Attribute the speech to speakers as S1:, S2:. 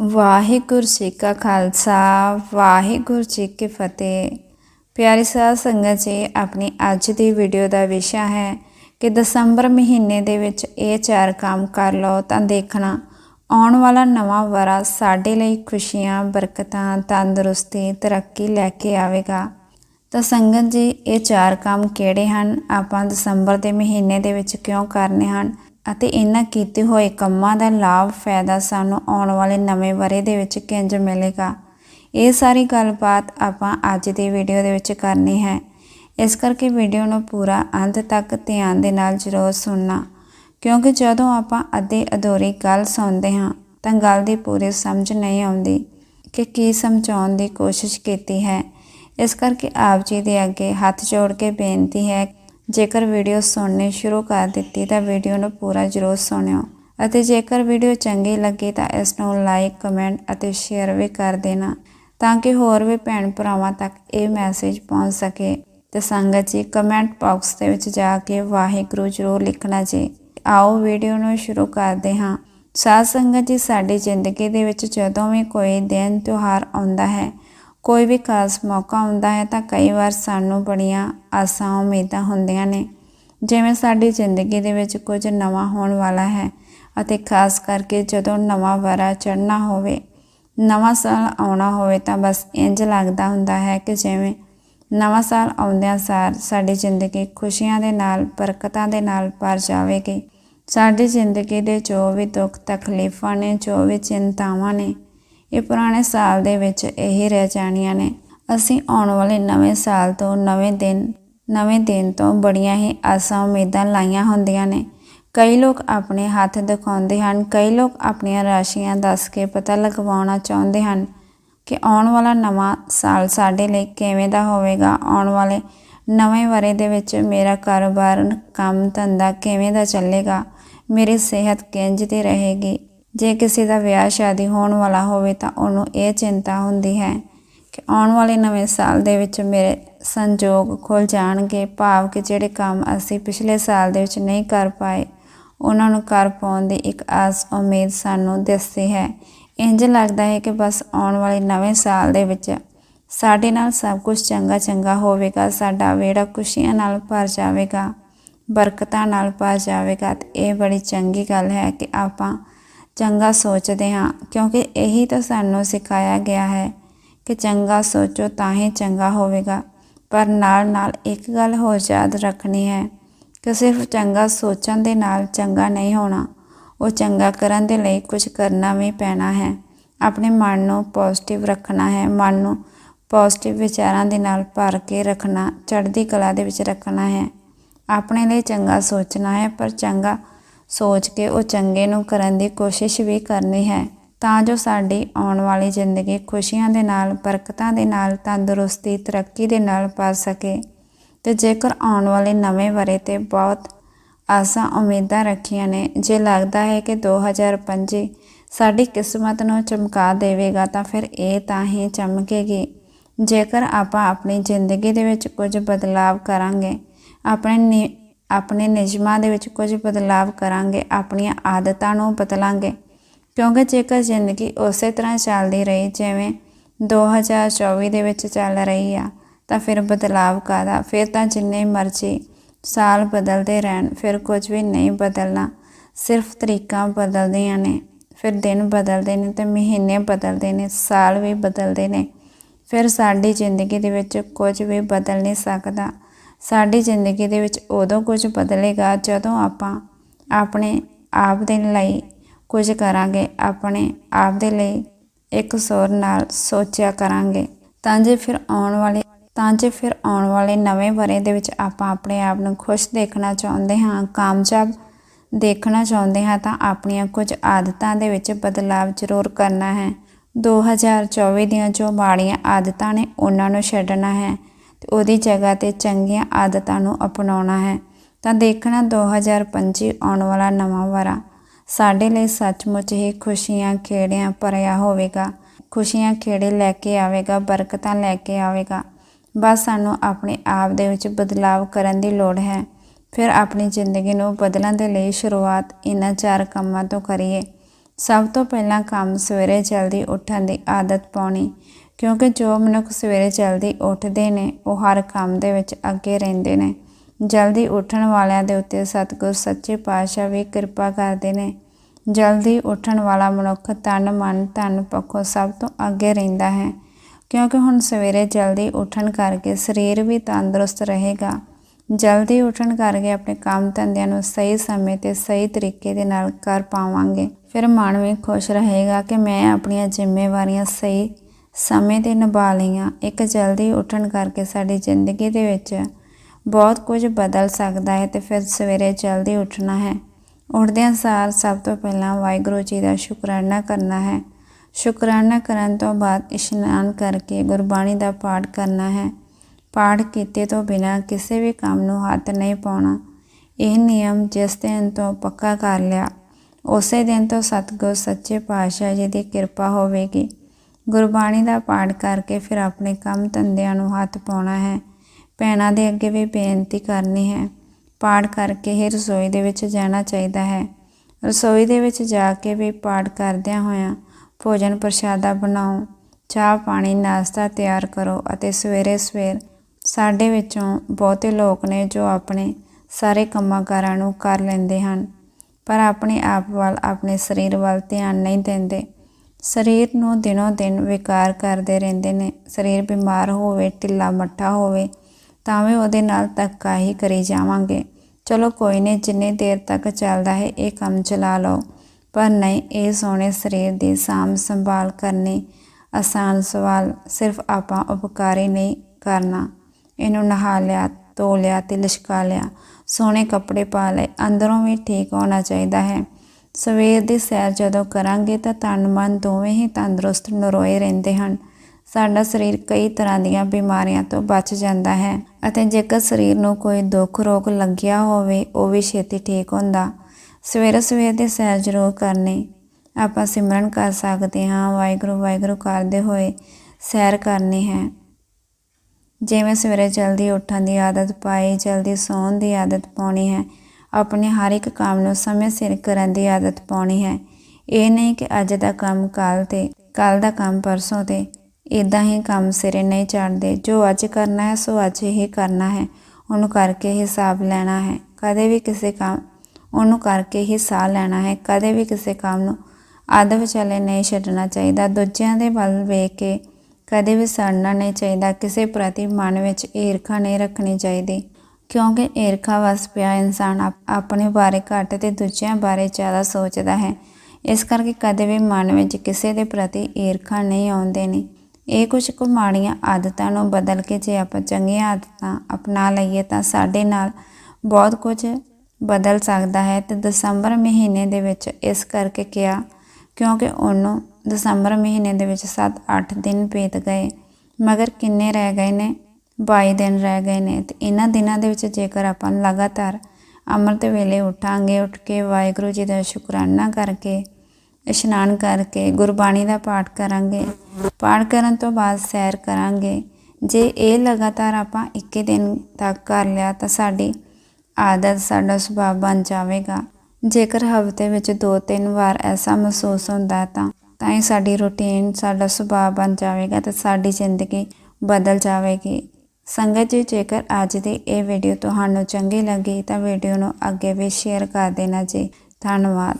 S1: ਵਾਹਿਗੁਰੂ ਜੀ ਕਾ ਖਾਲਸਾ, ਵਾਹਿਗੁਰੂ ਜੀ ਕੀ ਫਤਿਹ। ਪਿਆਰੀ ਸਾਧ ਸੰਗਤ ਜੀ, ਆਪਣੀ ਅੱਜ ਦੀ ਵੀਡੀਓ ਦਾ ਵਿਸ਼ਾ ਹੈ ਕਿ ਦਸੰਬਰ ਮਹੀਨੇ ਦੇ ਵਿੱਚ ਇਹ ਚਾਰ ਕੰਮ ਕਰ ਲਓ ਤਾਂ ਦੇਖਣਾ, ਆਉਣ ਵਾਲਾ ਨਵਾਂ ਵਰਾ ਸਾਡੇ ਲਈ ਖੁਸ਼ੀਆਂ, ਬਰਕਤਾਂ, ਤੰਦਰੁਸਤੀ, ਤਰੱਕੀ ਲੈ ਕੇ ਆਵੇਗਾ। ਤਾਂ ਸੰਗਤ ਜੀ, ਇਹ ਚਾਰ ਕੰਮ ਕਿਹੜੇ ਹਨ? ਆਪਾਂ ਦਸੰਬਰ ਦੇ ਮਹੀਨੇ ਦੇ ਵਿੱਚ ਕਿਉਂ ਕਰਨੇ ਹਨ? ਅਤੇ ਇਹਨਾਂ ਕੀਤੇ ਹੋਏ ਕੰਮਾਂ ਦਾ ਲਾਭ ਫਾਇਦਾ ਸਾਨੂੰ ਆਉਣ ਵਾਲੇ ਨਵੇਂ ਵਰੇ ਦੇ ਵਿੱਚ ਕਿੰਜ ਮਿਲੇਗਾ। ਇਹ ਸਾਰੀ ਗੱਲਬਾਤ ਆਪਾਂ ਅੱਜ ਦੀ ਵੀਡੀਓ ਦੇ ਵਿੱਚ ਕਰਨੀ ਹੈ। ਇਸ ਕਰਕੇ ਵੀਡੀਓ ਨੂੰ ਪੂਰਾ ਅੰਤ ਤੱਕ ਧਿਆਨ ਦੇ ਨਾਲ ਜ਼ਰੂਰ ਸੁਣਨਾ, ਕਿਉਂਕਿ ਜਦੋਂ ਆਪਾਂ ਅੱਧੀ ਅਧੂਰੀ ਗੱਲ ਸੁਣਦੇ ਹਾਂ, ਤਾਂ ਗੱਲ ਦੀ ਪੂਰੀ ਸਮਝ ਨਹੀਂ ਆਉਂਦੀ ਕਿ ਕੀ ਸਮਝਾਉਣ ਦੀ ਕੋਸ਼ਿਸ਼ ਕੀਤੀ ਹੈ। ਇਸ ਕਰਕੇ ਆਪ ਜੀ ਦੇ ਅੱਗੇ ਹੱਥ ਜੋੜ ਕੇ ਬੇਨਤੀ ਹੈ ਜੇਕਰ ਵੀਡੀਓ ਸੁਣਨੀ ਸ਼ੁਰੂ ਕਰ ਦਿੱਤੀ ਤਾਂ ਵੀਡੀਓ ਨੂੰ ਪੂਰਾ ਜ਼ਰੂਰ ਸੁਣਿਓ ਅਤੇ ਜੇਕਰ ਵੀਡੀਓ ਚੰਗੀ ਲੱਗੀ ਤਾਂ ਇਸ ਨੂੰ ਲਾਈਕ, ਕਮੈਂਟ ਅਤੇ ਸ਼ੇਅਰ ਵੀ ਕਰ ਦੇਣਾ ਤਾਂ ਕਿ ਹੋਰ ਵੀ ਭੈਣ ਭਰਾਵਾਂ ਤੱਕ ਇਹ ਮੈਸੇਜ ਪਹੁੰਚ ਸਕੇ। ਤੇ ਸੰਗਤ ਜੀ, ਕਮੈਂਟ ਬਾਕਸ ਦੇ ਵਿੱਚ ਜਾ ਕੇ ਵਾਹਿਗੁਰੂ ਜ਼ਰੂਰ ਲਿਖਣਾ ਜੀ। ਆਓ ਵੀਡੀਓ ਨੂੰ ਸ਼ੁਰੂ ਕਰਦੇ ਹਾਂ। ਸਾਧ ਸੰਗਤ ਜੀ, ਸਾਡੀ ਜ਼ਿੰਦਗੀ ਦੇ ਵਿੱਚ ਜਦੋਂ ਵੀ ਕੋਈ ਦਿਨ ਤਿਉਹਾਰ ਆਉਂਦਾ ਹੈ ਕੋਈ ਵੀ ਖਾਸ ਮੌਕਾ ਹੁੰਦਾ ਹੈ ਤਾਂ ਕਈ ਵਾਰ ਸਾਨੂੰ ਬੜੀਆਂ ਆਸਾਂ ਉਮੀਦਾਂ ਹੁੰਦੀਆਂ ਨੇ। ਜਿਵੇਂ ਸਾਡੀ ਜ਼ਿੰਦਗੀ ਦੇ ਵਿੱਚ ਕੁਝ ਨਵਾਂ ਹੋਣ ਵਾਲਾ ਹੈ ਅਤੇ ਖਾਸ ਕਰਕੇ ਜਦੋਂ ਨਵਾਂ ਵਰਾ ਚੜ੍ਹਨਾ ਹੋਵੇ, ਨਵਾਂ ਸਾਲ ਆਉਣਾ ਹੋਵੇ ਤਾਂ ਬਸ ਇੰਜ ਲੱਗਦਾ ਹੁੰਦਾ ਹੈ ਕਿ ਜਿਵੇਂ ਨਵਾਂ ਸਾਲ ਆਉਂਦਿਆਂ ਸਾਰ ਸਾਡੀ ਜ਼ਿੰਦਗੀ ਖੁਸ਼ੀਆਂ ਦੇ ਨਾਲ, ਬਰਕਤਾਂ ਦੇ ਨਾਲ ਭਰ ਜਾਵੇਗੀ। ਸਾਡੀ ਜ਼ਿੰਦਗੀ ਦੇ ਜੋ ਵੀ ਦੁੱਖ ਤਕਲੀਫਾਂ ਨੇ, ਜੋ ਵੀ ਚਿੰਤਾਵਾਂ ਨੇ ਇਹ ਪੁਰਾਣੇ ਸਾਲ ਦੇ ਵਿੱਚ ਇਹੀ ਰਹਿ ਜਾਣੀਆਂ ਨੇ। ਅਸੀਂ ਆਉਣ ਵਾਲੇ ਨਵੇਂ ਸਾਲ ਤੋਂ ਨਵੇਂ ਦਿਨ ਨਵੇਂ ਦਿਨ ਤੋਂ ਬੜੀਆਂ ਹੀ ਆਸਾਂ ਉਮੀਦਾਂ ਲਾਈਆਂ ਹੁੰਦੀਆਂ ਨੇ। ਕਈ ਲੋਕ ਆਪਣੇ ਹੱਥ ਦਿਖਾਉਂਦੇ ਹਨ, ਕਈ ਲੋਕ ਆਪਣੀਆਂ ਰਾਸ਼ੀਆਂ ਦੱਸ ਕੇ ਪਤਾ ਲਗਵਾਉਣਾ ਚਾਹੁੰਦੇ ਹਨ ਕਿ ਆਉਣ ਵਾਲਾ ਨਵਾਂ ਸਾਲ ਸਾਡੇ ਲਈ ਕਿਵੇਂ ਦਾ ਹੋਵੇਗਾ। ਆਉਣ ਵਾਲੇ ਨਵੇਂ ਵਰੇ ਦੇ ਵਿੱਚ ਮੇਰਾ ਕਾਰੋਬਾਰ ਕੰਮ ਧੰਦਾ ਕਿਵੇਂ ਦਾ ਚੱਲੇਗਾ? ਮੇਰੀ ਸਿਹਤ ਕਿੰਜ ਦੀ ਰਹੇਗੀ? ਜੇ ਕਿਸੇ ਦਾ ਵਿਆਹ ਸ਼ਾਦੀ ਹੋਣ ਵਾਲਾ ਹੋਵੇ ਤਾਂ ਉਹਨੂੰ ਇਹ ਚਿੰਤਾ ਹੁੰਦੀ ਹੈ ਕਿ ਆਉਣ ਵਾਲੇ ਨਵੇਂ ਸਾਲ ਦੇ ਵਿੱਚ ਮੇਰੇ ਸੰਜੋਗ ਖੁੱਲ ਜਾਣਗੇ, ਭਾਵ ਕਿ ਜਿਹੜੇ ਕੰਮ ਅਸੀਂ ਪਿਛਲੇ ਸਾਲ ਦੇ ਵਿੱਚ ਨਹੀਂ ਕਰ ਪਾਏ, ਉਹਨਾਂ ਨੂੰ ਕਰ ਪਾਉਣ ਦੀ ਇੱਕ ਆਸ, ਉਮੀਦ ਸਾਨੂੰ ਦਿਸਦੀ ਹੈ। ਇੰਜ ਲੱਗਦਾ ਹੈ ਕਿ ਬਸ ਆਉਣ ਵਾਲੇ ਨਵੇਂ ਸਾਲ ਦੇ ਵਿੱਚ ਸਾਡੇ ਨਾਲ ਸਭ ਕੁਝ ਚੰਗਾ ਚੰਗਾ ਹੋਵੇਗਾ, ਸਾਡਾ ਵਿਹੜਾ ਖੁਸ਼ੀਆਂ ਨਾਲ ਭਰ ਜਾਵੇਗਾ, ਬਰਕਤਾਂ ਨਾਲ ਭਰ ਜਾਵੇਗਾ ਤੇ ਇਹ ਬੜੀ ਚੰਗੀ ਗੱਲ ਹੈ ਕਿ ਆਪਾਂ ਚੰਗਾ ਸੋਚਦੇ ਹਾਂ, ਕਿਉਂਕਿ ਇਹੀ ਤਾਂ ਸਾਨੂੰ ਸਿਖਾਇਆ ਗਿਆ ਹੈ ਕਿ ਚੰਗਾ ਸੋਚੋ ਤਾਂ ਹੀ ਚੰਗਾ ਹੋਵੇਗਾ। ਪਰ ਨਾਲ ਨਾਲ ਇੱਕ ਗੱਲ ਹੋਰ ਯਾਦ ਰੱਖਣੀ ਹੈ ਕਿ ਸਿਰਫ ਚੰਗਾ ਸੋਚਣ ਦੇ ਨਾਲ ਚੰਗਾ ਨਹੀਂ ਹੋਣਾ, ਉਹ ਚੰਗਾ ਕਰਨ ਦੇ ਲਈ ਕੁਝ ਕਰਨਾ ਵੀ ਪੈਣਾ ਹੈ। ਆਪਣੇ ਮਨ ਨੂੰ ਪੋਜ਼ਿਟਿਵ ਰੱਖਣਾ ਹੈ, ਮਨ ਨੂੰ ਪੋਜ਼ਿਟਿਵ ਵਿਚਾਰਾਂ ਦੇ ਨਾਲ ਭਰ ਕੇ ਰੱਖਣਾ, ਚੜ੍ਹਦੀ ਕਲਾ ਦੇ ਵਿੱਚ ਰੱਖਣਾ ਹੈ। ਆਪਣੇ ਲਈ ਚੰਗਾ ਸੋਚਣਾ ਹੈ, ਪਰ ਚੰਗਾ ਸੋਚ ਕੇ ਉਹ ਚੰਗੇ ਨੂੰ ਕਰਨ ਦੀ ਕੋਸ਼ਿਸ਼ ਵੀ ਕਰਨੀ ਹੈ। ਤਾਂ ਜੋ ਸਾਡੀ ਆਉਣ ਵਾਲੀ ਜ਼ਿੰਦਗੀ ਖੁਸ਼ੀਆਂ ਦੇ ਨਾਲ, ਬਰਕਤਾਂ ਦੇ ਨਾਲ, ਤੰਦਰੁਸਤੀ, ਤਰੱਕੀ ਦੇ ਨਾਲ ਭਰ ਸਕੇ। ਤੇ ਜੇਕਰ ਆਉਣ ਵਾਲੇ ਨਵੇਂ ਵਰੇ ਤੇ ਬਹੁਤ ਆਸਾਂ ਉਮੀਦਾਂ ਰੱਖੀਆਂ ਨੇ, ਜੇ ਲੱਗਦਾ ਹੈ ਕਿ 2025 ਸਾਡੀ ਕਿਸਮਤ ਨੂੰ ਚਮਕਾ ਦੇਵੇਗਾ, ਤਾਂ ਫਿਰ ਇਹ ਤਾਂ ਹੀ ਚਮਕੇਗੀ। ਜੇਕਰ ਆਪਾਂ ਆਪਣੀ ਜ਼ਿੰਦਗੀ ਦੇ ਵਿੱਚ ਕੁਝ ਬਦਲਾਵ ਕਰਾਂਗੇ, ਆਪਣੇ ਆਪਣੇ ਨਿਯਮਾਂ ਦੇ ਵਿੱਚ ਕੁਝ ਬਦਲਾਵ ਕਰਾਂਗੇ, ਆਪਣੀਆਂ ਆਦਤਾਂ ਨੂੰ ਬਦਲਾਂਗੇ। ਕਿਉਂਕਿ ਜੇਕਰ ਜ਼ਿੰਦਗੀ ਉਸੇ ਤਰ੍ਹਾਂ ਚੱਲਦੀ ਰਹੀ, ਜਿਵੇਂ 2024 ਦੇ ਵਿੱਚ ਚੱਲ ਰਹੀ ਆ, ਤਾਂ ਫਿਰ ਬਦਲਾਵ ਕਾਦਾ ਫਿਰ ਤਾਂ ਜਿੰਨੇ ਮਰਜ਼ੀ ਸਾਲ ਬਦਲਦੇ ਰਹਿਣ, ਫਿਰ ਕੁਝ ਵੀ ਨਹੀਂ ਬਦਲਣਾ। ਸਿਰਫ ਤਰੀਕਾਂ ਬਦਲਦੀਆਂ ਨੇ, ਫਿਰ ਦਿਨ ਬਦਲਦੇ ਨੇ ਤੇ ਮਹੀਨੇ ਬਦਲਦੇ ਨੇ, ਸਾਲ ਵੀ ਬਦਲਦੇ ਨੇ। ਫਿਰ ਸਾਡੀ ਜ਼ਿੰਦਗੀ ਦੇ ਵਿੱਚ ਕੁਝ ਵੀ ਬਦਲ ਨਹੀਂ ਸਕਦਾ। ਸਾਡੀ ਜ਼ਿੰਦਗੀ ਦੇ ਵਿੱਚ ਉਦੋਂ ਕੁਝ ਬਦਲੇਗਾ ਜਦੋਂ ਆਪਾਂ ਆਪਣੇ ਆਪ ਦੇ ਲਈ ਕੁਝ ਕਰਾਂਗੇ, ਆਪਣੇ ਆਪ ਦੇ ਲਈ ਇੱਕ ਸੁਰ ਨਾਲ ਸੋਚਿਆ ਕਰਾਂਗੇ। ਤਾਂ ਜੇ ਫਿਰ ਆਉਣ ਵਾਲੇ, ਤਾਂ ਜੇ ਫਿਰ ਆਉਣ ਵਾਲੇ ਨਵੇਂ ਵਰੇ ਦੇ ਵਿੱਚ ਆਪਾਂ ਆਪਣੇ ਆਪ ਨੂੰ ਖੁਸ਼ ਦੇਖਣਾ ਚਾਹੁੰਦੇ ਹਾਂ, ਕਾਮਯਾਬ ਦੇਖਣਾ ਚਾਹੁੰਦੇ ਹਾਂ, ਤਾਂ ਆਪਣੀਆਂ ਕੁਝ ਆਦਤਾਂ ਦੇ ਵਿੱਚ ਬਦਲਾਵ ਜ਼ਰੂਰ ਕਰਨਾ ਹੈ। 2024 ਦੀਆਂ ਜੋ ਮਾੜੀਆਂ ਆਦਤਾਂ ਨੇ, ਉਹਨਾਂ ਨੂੰ ਛੱਡਣਾ ਹੈ। ਤੇ ਉਹਦੀ ਜਗ੍ਹਾ ਤੇ ਚੰਗੀਆਂ ਆਦਤਾਂ ਨੂੰ ਅਪਣਾਉਣਾ ਹੈ। ਤਾਂ ਦੇਖਣਾ 2025 ਆਉਣ ਵਾਲਾ ਨਵਾਂ ਵਰਾ। ਸਾਡੇ ਲਈ ਸੱਚਮੁੱਚ ਹੀ ਖੁਸ਼ੀਆਂ ਖੇੜਿਆਂ ਭਰਿਆ ਹੋਵੇਗਾ। ਖੁਸ਼ੀਆਂ ਖੇੜੇ ਲੈ ਕੇ ਆਵੇਗਾ, ਬਰਕਤਾਂ ਲੈ ਕੇ ਆਵੇਗਾ। ਬਸ ਸਾਨੂੰ ਆਪਣੇ ਆਪ ਦੇ ਵਿੱਚ ਬਦਲਾਵ ਕਰਨ ਦੀ ਲੋੜ ਹੈ। ਫਿਰ ਆਪਣੀ ਜ਼ਿੰਦਗੀ ਨੂੰ ਬਦਲਣ ਦੇ ਲਈ ਸ਼ੁਰੂਆਤ ਇਹਨਾਂ ਚਾਰ ਕੰਮਾਂ ਤੋਂ ਕਰੀਏ। ਸਭ ਤੋਂ ਪਹਿਲਾਂ ਕੰਮ ਸਵੇਰੇ ਜਲਦੀ ਉੱਠਣ ਦੀ ਆਦਤ ਪਾਉਣੀ। ਕਿਉਂਕਿ ਜੋ ਮਨੁੱਖ ਸਵੇਰੇ ਜਲਦੀ ਉੱਠਦੇ ਨੇ, ਉਹ ਹਰ ਕੰਮ ਦੇ ਵਿੱਚ ਅੱਗੇ ਰਹਿੰਦੇ ਨੇ। ਜਲਦੀ ਉੱਠਣ ਵਾਲਿਆਂ ਦੇ ਉੱਤੇ ਸਤਿਗੁਰ ਸੱਚੇ ਪਾਤਸ਼ਾਹ ਵੀ ਕਿਰਪਾ ਕਰਦੇ ਨੇ। ਜਲਦੀ ਉੱਠਣ ਵਾਲਾ ਮਨੁੱਖ ਤਨ, ਮਨ, ਧਨ, ਪੱਖੋਂ ਸਭ ਤੋਂ ਅੱਗੇ ਰਹਿੰਦਾ ਹੈ। ਕਿਉਂਕਿ ਹੁਣ ਸਵੇਰੇ ਜਲਦੀ ਉੱਠਣ ਕਰਕੇ ਸਰੀਰ ਵੀ ਤੰਦਰੁਸਤ ਰਹੇਗਾ। ਜਲਦੀ ਉੱਠਣ ਕਰਕੇ ਆਪਣੇ ਕੰਮ ਧੰਦਿਆਂ ਨੂੰ ਸਹੀ ਸਮੇਂ ਤੇ ਸਹੀ ਤਰੀਕੇ ਦੇ ਨਾਲ ਕਰ ਪਾਵਾਂਗੇ। ਫਿਰ ਮਨ ਵੀ ਖੁਸ਼ ਰਹੇਗਾ ਕਿ ਮੈਂ ਆਪਣੀਆਂ ਜ਼ਿੰਮੇਵਾਰੀਆਂ ਸਹੀ ਸਮੇਂ ਤੇ ਨਿਭਾ ਇੱਕ ਜਲਦੀ ਉੱਠਣ ਕਰਕੇ ਸਾਡੀ ਜ਼ਿੰਦਗੀ ਦੇ ਵਿੱਚ ਬਹੁਤ ਕੁਝ ਬਦਲ ਸਕਦਾ ਹੈ ਤੇ ਫਿਰ ਸਵੇਰੇ ਜਲਦੀ ਉੱਠਣਾ ਹੈ। ਉੱਠਦਿਆਂ ਸਾਰ ਸਭ ਤੋਂ ਪਹਿਲਾਂ ਵਾਹਿਗੁਰੂ ਜੀ ਦਾ ਸ਼ੁਕਰਾਨਾ ਕਰਨਾ ਹੈ। ਸ਼ੁਕਰਾਨਾ ਕਰਨ ਤੋਂ ਬਾਅਦ ਇਸ਼ਨਾਨ ਕਰਕੇ ਗੁਰਬਾਣੀ ਦਾ ਪਾਠ ਕਰਨਾ ਹੈ। ਪਾਠ ਕੀਤੇ ਤੋਂ ਬਿਨਾਂ ਕਿਸੇ ਵੀ ਕੰਮ ਨੂੰ ਹੱਥ ਨਹੀਂ ਪਾਉਣਾ। ਇਹ ਨਿਯਮ ਜਿਸ ਦਿਨ ਤੋਂ ਪੱਕਾ ਕਰ ਲਿਆ, ਉਸੇ ਦਿਨ ਤੋਂ ਸਤਿਗੁਰ ਸੱਚੇ ਪਾਤਸ਼ਾਹ ਜੀ ਦੀ ਕਿਰਪਾ ਹੋਵੇਗੀ। ਗੁਰਬਾਣੀ ਦਾ ਪਾਠ ਕਰਕੇ ਫਿਰ ਆਪਣੇ ਕੰਮ ਧੰਦਿਆਂ ਨੂੰ ਹੱਥ ਪਾਉਣਾ ਹੈ। ਭੈਣਾਂ ਦੇ ਅੱਗੇ ਵੀ ਬੇਨਤੀ ਕਰਨੀ ਹੈ। ਪਾਠ ਕਰਕੇ ਹੀ ਰਸੋਈ ਦੇ ਵਿੱਚ ਜਾਣਾ ਚਾਹੀਦਾ ਹੈ। ਰਸੋਈ ਦੇ ਵਿੱਚ ਜਾ ਕੇ ਵੀ ਪਾਠ ਕਰਦਿਆਂ ਹੋਇਆਂ ਭੋਜਨ ਪ੍ਰਸ਼ਾਦਾ ਬਣਾਓ, ਚਾਹ ਪਾਣੀ, ਨਾਸ਼ਤਾ ਤਿਆਰ ਕਰੋ ਅਤੇ ਸਵੇਰੇ ਸਵੇਰ ਸਾਡੇ ਵਿੱਚੋਂ ਬਹੁਤੇ ਲੋਕ ਨੇ ਜੋ ਆਪਣੇ ਸਾਰੇ ਕੰਮਾਂ ਕਾਰਾਂ ਨੂੰ ਕਰ ਲੈਂਦੇ ਹਨ। ਪਰ ਆਪਣੇ ਆਪ ਵੱਲ, ਆਪਣੇ ਸਰੀਰ ਵੱਲ ਧਿਆਨ ਨਹੀਂ ਦਿੰਦੇ। ਸਰੀਰ ਨੂੰ ਦਿਨੋਂ ਦਿਨ ਵਿਕਾਰ ਕਰਦੇ ਰਹਿੰਦੇ ਨੇ। ਸਰੀਰ ਬਿਮਾਰ ਹੋਵੇ, ਢਿੱਲਾ ਮੱਠਾ ਹੋਵੇ, ਤਾਂ ਵੀ ਉਹਦੇ ਨਾਲ ਧੱਕਾ ਹੀ ਕਰੀ ਜਾਵਾਂਗੇ। ਚਲੋ ਕੋਈ ਨਹੀਂ, ਜਿੰਨੀ ਦੇਰ ਤੱਕ ਚੱਲਦਾ ਹੈ, ਇਹ ਕੰਮ ਚਲਾ ਲਓ। ਪਰ ਨਹੀਂ, ਇਹ ਸੋਹਣੇ ਸਰੀਰ ਦੀ ਸਾਂਭ ਸੰਭਾਲ ਕਰਨੀ ਆਸਾਨ ਸਵਾਲ। ਸਿਰਫ ਆਪਾਂ ਉਪਕਾਰੀ ਨਹੀਂ ਕਰਨਾ। ਇਹਨੂੰ ਨਹਾ ਲਿਆ, ਧੋ ਲਿਆ ਤੇ ਲਿਸ਼ਕਾ ਲਿਆ। ਸੋਹਣੇ ਕੱਪੜੇ ਪਾ ਲਏ। ਅੰਦਰੋਂ ਵੀ ਠੀਕ ਹੋਣਾ ਚਾਹੀਦਾ ਹੈ। ਸਵੇਰ ਦੀ ਸੈਰ ਜਦੋਂ ਕਰਾਂਗੇ ਤਾਂ ਤਨ ਮਨ ਦੋਵੇਂ ਹੀ ਤੰਦਰੁਸਤ ਨਰੋਏ ਰਹਿੰਦੇ ਹਨ। ਸਾਡਾ ਸਰੀਰ ਕਈ ਤਰ੍ਹਾਂ ਦੀਆਂ ਬਿਮਾਰੀਆਂ ਤੋਂ ਬਚ ਜਾਂਦਾ ਹੈ ਅਤੇ ਜੇਕਰ ਸਰੀਰ ਨੂੰ ਕੋਈ ਦੁੱਖ ਰੋਗ ਲੱਗਿਆ ਹੋਵੇ, ਉਹ ਵੀ ਛੇਤੀ ਠੀਕ ਹੁੰਦਾ। ਸਵੇਰੇ ਸਵੇਰ ਦੀ ਸੈਰ ਜ਼ਰੂਰ ਕਰਨੀ। ਆਪਾਂ ਸਿਮਰਨ ਕਰ ਸਕਦੇ ਹਾਂ, ਵਾਹਿਗੁਰੂ ਵਾਹਿਗੁਰੂ ਕਰਦੇ ਹੋਏ ਸੈਰ ਕਰਨੀ ਹੈ। ਜਿਵੇਂ ਸਵੇਰੇ ਜਲਦੀ ਉੱਠਣ ਦੀ ਆਦਤ ਪਾਈ, ਜਲਦੀ ਸੌਣ ਦੀ ਆਦਤ ਪਾਉਣੀ ਹੈ ਆਪਣੇ ਹਰ ਇੱਕ ਕੰਮ ਨੂੰ ਸਮੇਂ ਸਿਰ ਕਰਨ ਦੀ ਆਦਤ ਪਾਉਣੀ ਹੈ। ਇਹ ਨਹੀਂ ਕਿ ਅੱਜ ਦਾ ਕੰਮ ਕੱਲ ਤੇ ਕੱਲ ਦਾ ਕੰਮ ਪਰਸੋਂ ਤੇ। ਇਦਾਂ ਹੀ ਕੰਮ ਸਿਰੇ ਨਹੀਂ ਚੜਦੇ ਜੋ ਅੱਜ ਕਰਨਾ ਹੈ, ਸੋ ਅੱਜ ਹੀ ਕਰਨਾ ਹੈ। ਉਹਨੂੰ ਕਰਕੇ ਹਿਸਾਬ ਲੈਣਾ ਹੈ। ਕਦੇ ਵੀ ਕਿਸੇ ਕੰਮ ਉਹਨੂੰ ਕਰਕੇ ਹੀ ਸਾਹ ਲੈਣਾ ਹੈ। ਕਦੇ ਵੀ ਕਿਸੇ ਕੰਮ ਨੂੰ ਅੱਧ ਵਿਚਾਲੇ ਨਹੀਂ ਛੱਡਣਾ ਚਾਹੀਦਾ। ਦੂਜਿਆਂ ਦੇ ਵੱਲ ਵੇਖ ਕੇ ਕਦੇ ਵੀ ਸੜਨਾ ਨਹੀਂ ਚਾਹੀਦਾ। ਕਿਸੇ ਪ੍ਰਤੀ ਮਨ ਵਿੱਚ ਈਰਖਾ ਨਹੀਂ ਰੱਖਣੀ ਚਾਹੀਦੀ। ਕਿਉਂਕਿ ਈਰਖਾ ਵਸ ਪਿਆ ਇਨਸਾਨ ਆਪ- ਆਪਣੇ ਬਾਰੇ ਘੱਟ ਤੇ ਦੂਜਿਆਂ ਬਾਰੇ ਜ਼ਿਆਦਾ ਸੋਚਦਾ ਹੈ। ਇਸ ਕਰਕੇ ਕਦੇ ਵੀ ਮਨ ਵਿੱਚ ਕਿਸੇ ਦੇ ਪ੍ਰਤੀ ਈਰਖਾ ਨਹੀਂ ਆਉਂਦੇ ਨੇ। ਇਹ ਕੁਝ ਕੁ ਮਾੜੀਆਂ ਆਦਤਾਂ ਨੂੰ ਬਦਲ ਕੇ ਜੇ ਆਪਾਂ ਚੰਗੀਆਂ ਆਦਤਾਂ ਅਪਣਾ ਲਈਏ ਤਾਂ ਸਾਡੇ ਨਾਲ ਬਹੁਤ ਕੁਝ ਬਦਲ ਸਕਦਾ ਹੈ ਤੇ ਦਸੰਬਰ ਮਹੀਨੇ ਦੇ ਵਿੱਚ ਇਸ ਕਰਕੇ ਕਿਹਾ, ਕਿਉਂਕਿ ਉਹਨੂੰ ਦਸੰਬਰ ਮਹੀਨੇ ਦੇ ਵਿੱਚ 7-8 ਦਿਨ ਬੀਤ ਗਏ, ਮਗਰ ਕਿੰਨੇ ਰਹਿ ਗਏ ਨੇ? 22 ਦਿਨ ਰਹਿ ਗਏ ਨੇ ਤੇ ਇਹਨਾਂ ਦਿਨਾਂ ਦੇ ਵਿੱਚ ਜੇਕਰ ਆਪਾਂ ਲਗਾਤਾਰ ਅੰਮ੍ਰਿਤ ਵੇਲੇ ਉਠਾਂਗੇ, ਉੱਠ ਕੇ ਵਾਹਿਗੁਰੂ ਜੀ ਦਾ ਸ਼ੁਕਰਾਨਾ ਕਰਕੇ, ਇਸ਼ਨਾਨ ਕਰਕੇ, ਗੁਰਬਾਣੀ ਦਾ ਪਾਠ ਕਰਾਂਗੇ, ਪਾਠ ਕਰਨ ਤੋਂ ਬਾਅਦ ਸੈਰ ਕਰਾਂਗੇ, ਜੇ ਇਹ ਲਗਾਤਾਰ ਆਪਾਂ 21 ਦਿਨ ਤੱਕ ਕਰ ਲਿਆ ਤਾਂ ਸਾਡੀ ਆਦਤ, ਸਾਡਾ ਸੁਭਾਅ ਬਣ ਜਾਵੇਗਾ। ਜੇਕਰ ਹਫ਼ਤੇ ਵਿੱਚ 2-3 ਵਾਰ ਐਸਾ ਮਹਿਸੂਸ ਹੁੰਦਾ ਤਾਂ ਤਾਂ ਹੀ ਸਾਡੀ ਰੁਟੀਨ ਸਾਡਾ ਸੁਭਾਅ ਬਣ ਜਾਵੇਗਾ ਤੇ ਸਾਡੀ ਜ਼ਿੰਦਗੀ ਬਦਲ ਜਾਵੇਗੀ। ਸੰਗਤ ਜੀ, ਜੇਕਰ ਅੱਜ ਦੀ ਇਹ ਵੀਡੀਓ ਤੁਹਾਨੂੰ ਚੰਗੀ ਲੱਗੀ ਤਾਂ ਵੀਡੀਓ ਨੂੰ ਅੱਗੇ ਵੀ ਸ਼ੇਅਰ ਕਰ ਦੇਣਾ ਜੀ। ਧੰਨਵਾਦ।